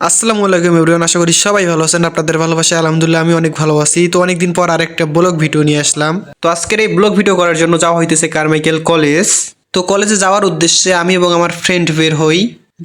আসসালামু আলাইকুম এভরিওয়ান, আশা করি সবাই ভালো আছেন, আপনাদের ভালোবাসা আলহামদুলিল্লাহ আমি অনেক ভালো আছি। তো অনেকদিন পর আরেকটা ব্লগ ভিডিও নিয়ে আসলাম। তো আজকের এই ব্লগ ভিডিও করার জন্য যাওয়া হইতেছে কারমাইকেল কলেজ। তো কলেজে যাওয়ার উদ্দেশ্যে আমি এবং আমার ফ্রেন্ড বের হই।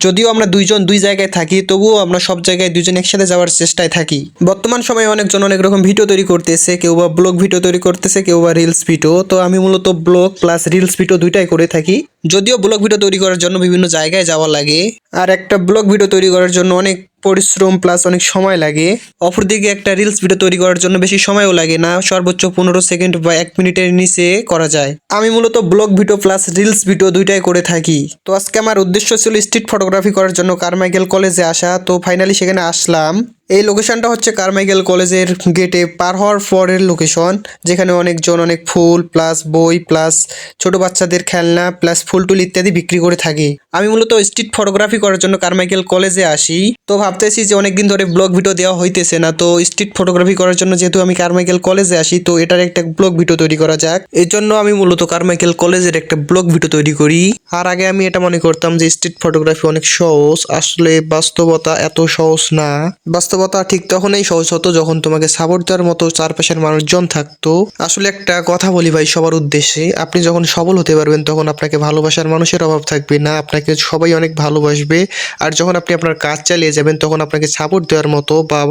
যদিও আমরা দুইজন দুই জায়গায় থাকি, তবুও আমরা সব জায়গায় দুইজন একসাথে যাওয়ার চেষ্টায় থাকি। বর্তমান সময়ে অনেকজন অনেক রকম ভিডিও তৈরি করতেছে, কেউ বা ব্লগ ভিডিও তৈরি করতেছে, কেউ বা রিলস ভিডিও। তো আমি মূলত ব্লগ প্লাস রিলস ভিডিও দুইটাই করে থাকি। যদিও ব্লগ ভিডিও তৈরি করার জন্য বিভিন্ন জায়গায় যাওয়া লাগে, আর একটা ব্লগ ভিডিও তৈরি করার জন্য অনেক পরিশ্রম প্লাস অনেক সময় লাগে। অপরদিকে একটা রিলস ভিডিও তৈরি করার জন্য বেশি সময়ও লাগে না, সর্বোচ্চ পনেরো সেকেন্ড বা এক মিনিটের নিচে করা যায়। আমি মূলত blog video plus reels video দুইটাই করে থাকি। তো আজকে আমার উদ্দেশ্য ছিল স্ট্রিট ফটোগ্রাফি করার জন্য কারমাইকেল কলেজে আসা। তো ফাইনালি সেখানে আসলাম। এই লোকেশনটা হচ্ছে কারমাইকেল কলেজের গেটে পার হওয়ার পরের লোকেশন যেখানে অনেকজন অনেক ফুল প্লাস বই প্লাস ছোট বাচ্চাদের খেলনা প্লাস ফুল টুল ইত্যাদি বিক্রি করে থাকে। আমি মূলত স্ট্রিট ফটোগ্রাফি করার জন্য কারমাইকেল কলেজে আসি। তো ভাবতেছি যে অনেকদিন ধরে ব্লগ ভিডিও দেওয়া হইতেছে না, তো স্ট্রিট ফটোগ্রাফি করার জন্য যেহেতু আমি কারমাইকেল কলেজে আসি, তো এটার একটা ব্লগ ভিডিও তৈরি করা যাক। এর জন্য আমি মূলত কারমাইকেল কলেজের একটা ব্লগ ভিডিও তৈরি করি। আর আগে আমি এটা মনে করতাম যে স্ট্রিট ফটোগ্রাফি অনেক সহজ, আসলে বাস্তবতা এত সহজ না। বাস্তবতা ঠিক তখনই সহজ হতো যখন তোমাকে সাপোর্ট দেওয়ার মতো চারপাশের মানুষজন থাকতো। আসলে একটা কথা বলি ভাই, সবার উদ্দেশ্যে, আপনি যখন সবল হতে পারবেন তখন আপনাকে ভালোবাসার মানুষের অভাব থাকবে না, আপনাকে সবাই অনেক ভালোবাসবে। আর যখন আপনি আপনার কাজ চালিয়ে যাবেন তখন আপনাকে সাপোর্ট দেওয়ার মতো বা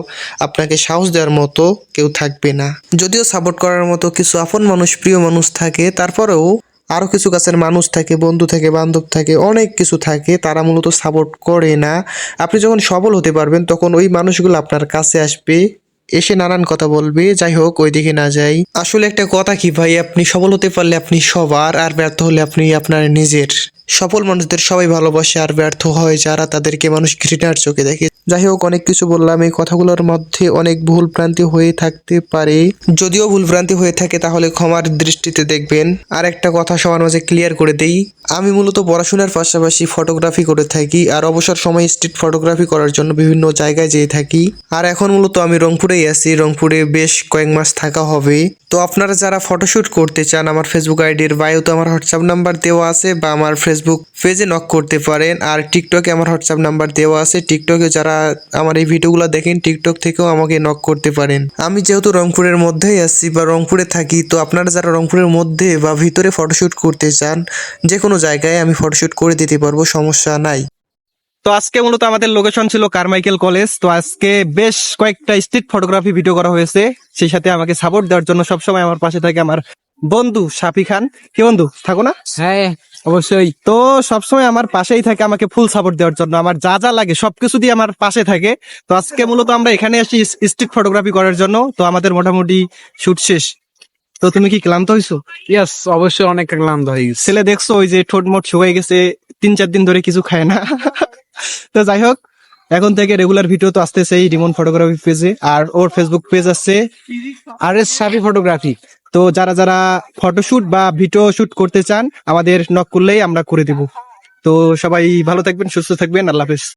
আপনাকে সাহস দেওয়ার মতো কেউ থাকবে না। যদিও সাপোর্ট করার মতো কিছু আপন মানুষ, প্রিয় মানুষ থাকে, তারপরেও আরও কিছু কাছের মানুষ থাকে, বন্ধু থাকে, বান্ধব থাকে, অনেক কিছু থাকে, তারা মূলত সাপোর্ট করে না। আপনি যখন সবল হতে পারবেন, তখন ওই মানুষগুলো আপনার কাছে আসবে, এসে নানান কথা বলবে, যাই হোক ওই দিকে না যাই। আসলে একটা কথা কি ভাই, আপনি সফল হতে পারলে আপনি সবার, আর ব্যর্থ হলে আপনি আপনার নিজের। সফল মানুষদের সবাই ভালোবাসে আর ব্যর্থ হয় যারা তাদেরকে মানুষ ঘৃণার চোখে দেখে। যাই হোক অনেক কিছু বললাম। এই কথাগুলোর মধ্যে অনেক ভুল ভ্রান্তি হয়ে থাকতে পারে। যদিও ভুল ভ্রান্তি হয়ে থাকে, তাহলে ক্ষমার দৃষ্টিতে দেখবেন। আর একটা কথা সবার মাঝে ক্লিয়ার করে দেই। আমি মূলত পড়াশোনার পাশাপাশি ফটোগ্রাফি করে থাকি, আর অবসর সময় স্ট্রিট ফটোগ্রাফি করার জন্য বিভিন্ন জায়গায় যেয়ে থাকি। আর এখন মূলত আমি রংপুরেই আছি। রংপুরে বেশ কয়েক মাস থাকা হবে। তো আপনারা যারা ফটোশুট করতে চান, আমার ফেসবুক আইডির বায়োতে আমার হোয়াটসঅ্যাপ নাম্বার দেওয়া আছে, বা আমার ফেসবুক পেজে নক করতে পারেন। আর টিকটকে আমার হোয়াটসঅ্যাপ নাম্বার দেওয়া আছে। টিকটকে যারা আমার এই ভিডিওগুলো দেখেন টিকটক থেকেও আমাকে নক করতে পারেন। আমি যেহেতু রংপুরের মধ্যেই আছি বা রংপুরে থাকি তো আপনারা যারা রংপুরের মধ্যে বা ভিতরে ফটোশ্যুট করতে চান যে কোনো জায়গায় আমি ফটোশ্যুট করে দিতে পারব সমস্যা নাই। তো আজকে মূলত আমাদের লোকেশন ছিল কারমাইকেল কলেজ তো আজকে বেশ কয়েকটা স্ট্রিট ফটোগ্রাফি ভিডিও করা হয়েছে। সেই সাথে আমাকে সাপোর্ট দেওয়ার জন্য সবসময় আমার পাশে থাকে আমার বন্ধু সাফি খান। কি বন্ধু থাকো না। হ্যাঁ অবশ্যই। তো সবসময় আমার পাশেই থাকে আমাকে ফুল সাপোর্ট দেওয়ার জন্য। আমার যা যা লাগে সবকিছু দিয়ে আমার পাশে থাকে। তো আজকে মূলত আমরা এখানে আসি স্ট্রিট ফটোগ্রাফি করার জন্য। তো আমাদের মোটামুটি শুট শেষ। তো তুমি কি ক্লান্ত হইছো? ইয়েস অবশ্যই অনেক ক্লান্ত হয়ে গেছে। ছেলে দেখছ ওই যে ঠোঁট মোট শুকিয়ে গেছে তিন চার দিন ধরে কিছু খায় না। তো যাই হোক এখন থেকে রেগুলার ভিডিও তো আসতেছে এই রিমন ফটোগ্রাফি পেজে আর ওর ফেসবুক পেজ আছে আর এস সাফি ফটোগ্রাফি তো যারা যারা ফটোশুট বা ভিডিও শুট করতে চান, আমাদের নক করলেই আমরা করে দিব। তো সবাই ভালো থাকবেন, সুস্থ থাকবেন, আল্লাহ হাফেজ।